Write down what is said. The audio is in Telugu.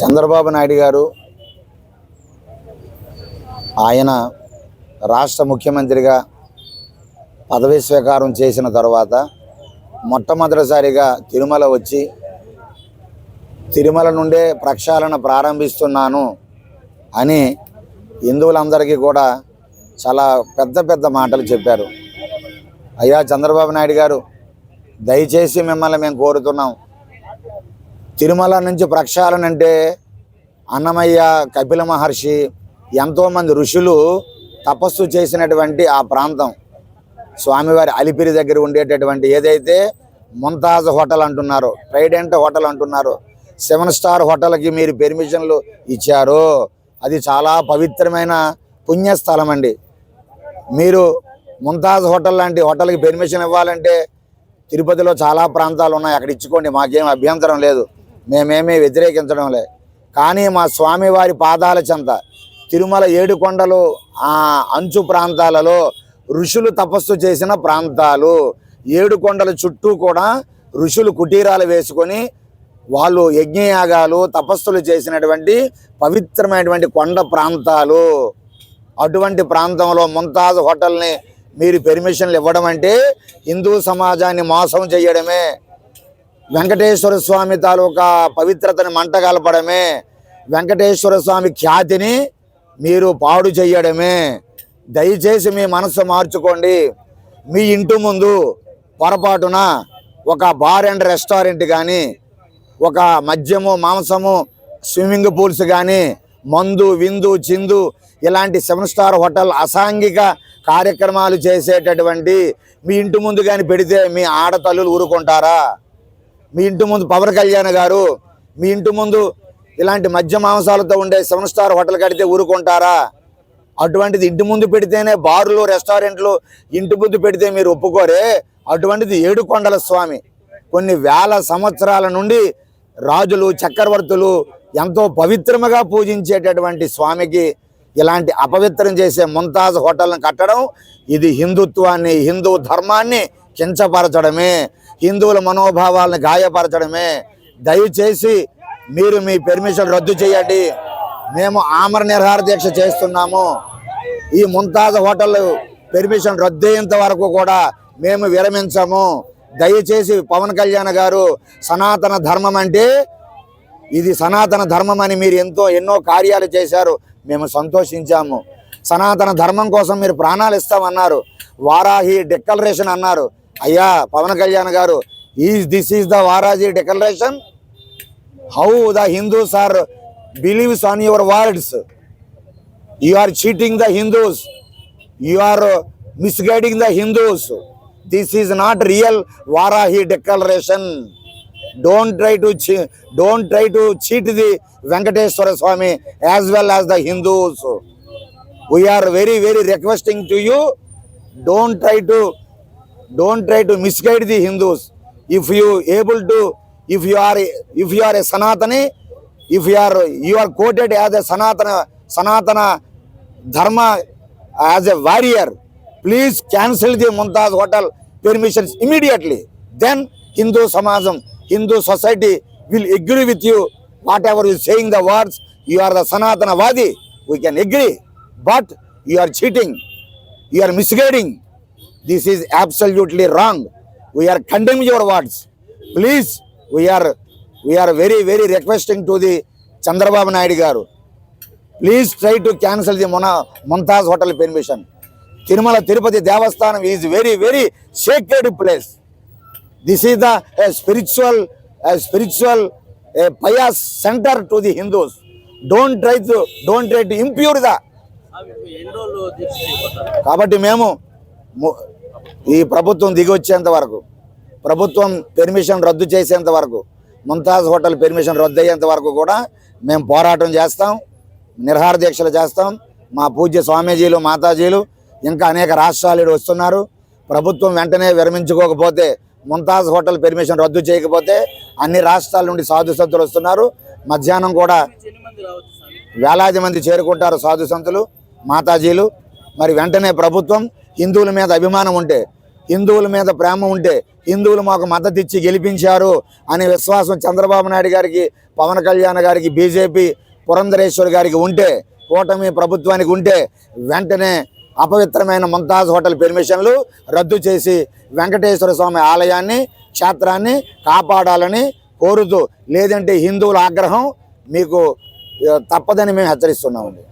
చంద్రబాబు నాయుడు గారు ఆయన రాష్ట్ర ముఖ్యమంత్రిగా పదవీ స్వీకారం చేసిన తర్వాత మొట్టమొదటిసారిగా తిరుమల వచ్చి తిరుమల నుండే ప్రక్షాళన ప్రారంభిస్తున్నాను అని హిందువులందరికీ కూడా చాలా పెద్ద పెద్ద మాటలు చెప్పారు. అయ్యా చంద్రబాబు నాయుడు గారు దయచేసి మిమ్మల్ని మేము కోరుతున్నాం. తిరుమల నుంచి ప్రక్షాళన అంటే అన్నమయ్య కపిల మహర్షి ఎంతోమంది ఋషులు తపస్సు చేసినటువంటి ఆ ప్రాంతం. స్వామివారి అలిపిరి దగ్గర ఉండేటటువంటి ఏదైతే ముంతాజ్ హోటల్ అంటున్నారో ట్రైడెంట్ హోటల్ అంటున్నారో సెవెన్ స్టార్ హోటల్కి మీరు పెర్మిషన్లు ఇచ్చారో అది చాలా పవిత్రమైన పుణ్యస్థలం అండి మీరు ముంతాజ్ హోటల్ లాంటి హోటల్కి పెర్మిషన్ ఇవ్వాలంటే తిరుపతిలో చాలా ప్రాంతాలు ఉన్నాయి అక్కడ ఇచ్చుకోండి మాకేం అభ్యంతరం లేదు. మేమేమీ వ్యతిరేకించడం లే కానీ మా స్వామివారి పాదాల చెంత తిరుమల ఏడుకొండలు ఆ అంచు ప్రాంతాలలో ఋషులు తపస్సు చేసిన ప్రాంతాలు. ఏడుకొండల చుట్టూ కూడా ఋషులు కుటీరాలు వేసుకొని వాళ్ళు యజ్ఞయాగాలు తపస్సులు చేసినటువంటి పవిత్రమైనటువంటి కొండ ప్రాంతాలు. అటువంటి ప్రాంతంలో ముంతాజ్ హోటల్ని మీరు పెర్మిషన్లు ఇవ్వడం అంటే హిందూ సమాజాన్ని మోసం చేయడమే. వెంకటేశ్వర స్వామి తాలూకా పవిత్రతని మంటగలపడమే వెంకటేశ్వర స్వామి ఖ్యాతిని మీరు పాడు చేయడమే దయచేసి మీ మనసు మార్చుకోండి. మీ ఇంటి ముందు పొరపాటున ఒక బార్ అండ్ రెస్టారెంట్ కానీ ఒక మద్యము మాంసము స్విమ్మింగ్ పూల్స్ కానీ మందు విందు చిందు ఇలాంటి సెవెన్ స్టార్ హోటల్ అసాంఘిక కార్యక్రమాలు చేసేటటువంటి మీ ఇంటి ముందు కానీ పెడితే మీ ఆడతల్లులు ఊరుకుంటారా? మీ ఇంటి ముందు పవన్ కళ్యాణ్ గారు మీ ఇంటి ముందు ఇలాంటి మద్య మాంసాలతో ఉండే సెవెన్ స్టార్ హోటల్ కడితే ఊరుకుంటారా? అటువంటిది ఇంటి ముందు పెడితేనే బార్లు రెస్టారెంట్లు ఇంటి ముందు పెడితే మీరు ఒప్పుకోరే. అటువంటిది ఏడుకొండల స్వామి. కొన్ని వేల సంవత్సరాల నుండి రాజులు చక్రవర్తులు ఎంతో పవిత్రముగా పూజించేటటువంటి స్వామికి ఇలాంటి అపవిత్రం చేసే ముంతాజ్ హోటల్ని కట్టడం ఇది హిందుత్వాన్ని హిందూ ధర్మాన్ని కించపరచడమే. హిందువుల మనోభావాలను గాయపరచడమే. దయచేసి మీరు మీ పెర్మిషన్ రద్దు చేయండి. మేము ఆమర నిర్హార దీక్ష చేస్తున్నాము. ఈ ముంతాజ్ హోటల్ పెర్మిషన్ రద్దు అయ్యేంత వరకు కూడా మేము విరమించము. దయచేసి పవన్ కళ్యాణ్ గారు సనాతన ధర్మం అంటే ఇది సనాతన ధర్మం అని మీరు ఎంతో ఎన్నో కార్యాలు చేశారు. మేము సంతోషించాము. సనాతన ధర్మం కోసం మీరు ప్రాణాలు ఇస్తామన్నారు. వారాహి డిక్లరేషన్ అన్నారు. అయ్యా Pawan Kalyan garu is this is the Varahi decoration how the Hindus are believes on your words? You are cheating the Hindus. You are misguiding the Hindus. This is not real Varahi decoration don't try to don't try to cheat the Venkateswara Swami as well as the Hindus. We are very very requesting to you don't try to don't try to don't try to misguide the hindus if you able to if you are if you are a sanatani if you are you are quoted as a sanatana sanatana dharma as a warrior please cancel the mumtaz hotel permissions immediately then hindu samajam hindu society will agree with you whatever you saying the words you are the sanatana vadi we can agree but you are cheating you this is absolutely wrong we are condemn your words please we are we are very very requesting to the Chandrababu Naidu garu please try to cancel the మొన Mumtaz hotel permission Tirumala Tirupati Devasthanam is very very sacred place this is the spiritual spiritual pious center to the Hindus don't try to don't try to impure the కాబట్టి మేము ఈ ప్రభుత్వం దిగొచ్చేంత వరకు ప్రభుత్వం పెర్మిషన్ రద్దు చేసేంత వరకు ముంతాజ్ హోటల్ పెర్మిషన్ రద్దు అయ్యేంత వరకు కూడా మేము పోరాటం చేస్తాం నిర్హార దీక్షలు చేస్తాం. మా పూజ్య స్వామీజీలు మాతాజీలు ఇంకా అనేక రాష్ట్రాలు వస్తున్నారు. ప్రభుత్వం వెంటనే విరమించుకోకపోతే ముంతాజ్ హోటల్ పెర్మిషన్ రద్దు చేయకపోతే అన్ని రాష్ట్రాల నుండి సాధు సంతులు వస్తున్నారు. మధ్యాహ్నం కూడా వేలాది మంది చేరుకుంటారు సాధు సంతులు మాతాజీలు. మరి వెంటనే ప్రభుత్వం హిందువుల మీద అభిమానం ఉంటే హిందువుల మీద ప్రేమ ఉంటే హిందువులు మాకు మద్దతు ఇచ్చి గెలిపించారు అనే విశ్వాసం చంద్రబాబు నాయుడు గారికి పవన్ కళ్యాణ్ గారికి బీజేపీ పురంధరేశ్వర్ గారికి ఉంటే కూటమి ప్రభుత్వానికి ఉంటే వెంటనే అపవిత్రమైన ముంతాజ్ హోటల్ పెర్మిషన్లు రద్దు చేసి వెంకటేశ్వర స్వామి ఆలయాన్ని క్షేత్రాన్ని కాపాడాలని కోరుతూ లేదంటే హిందువుల ఆగ్రహం మీకు తప్పదని మేము హెచ్చరిస్తున్నామండి.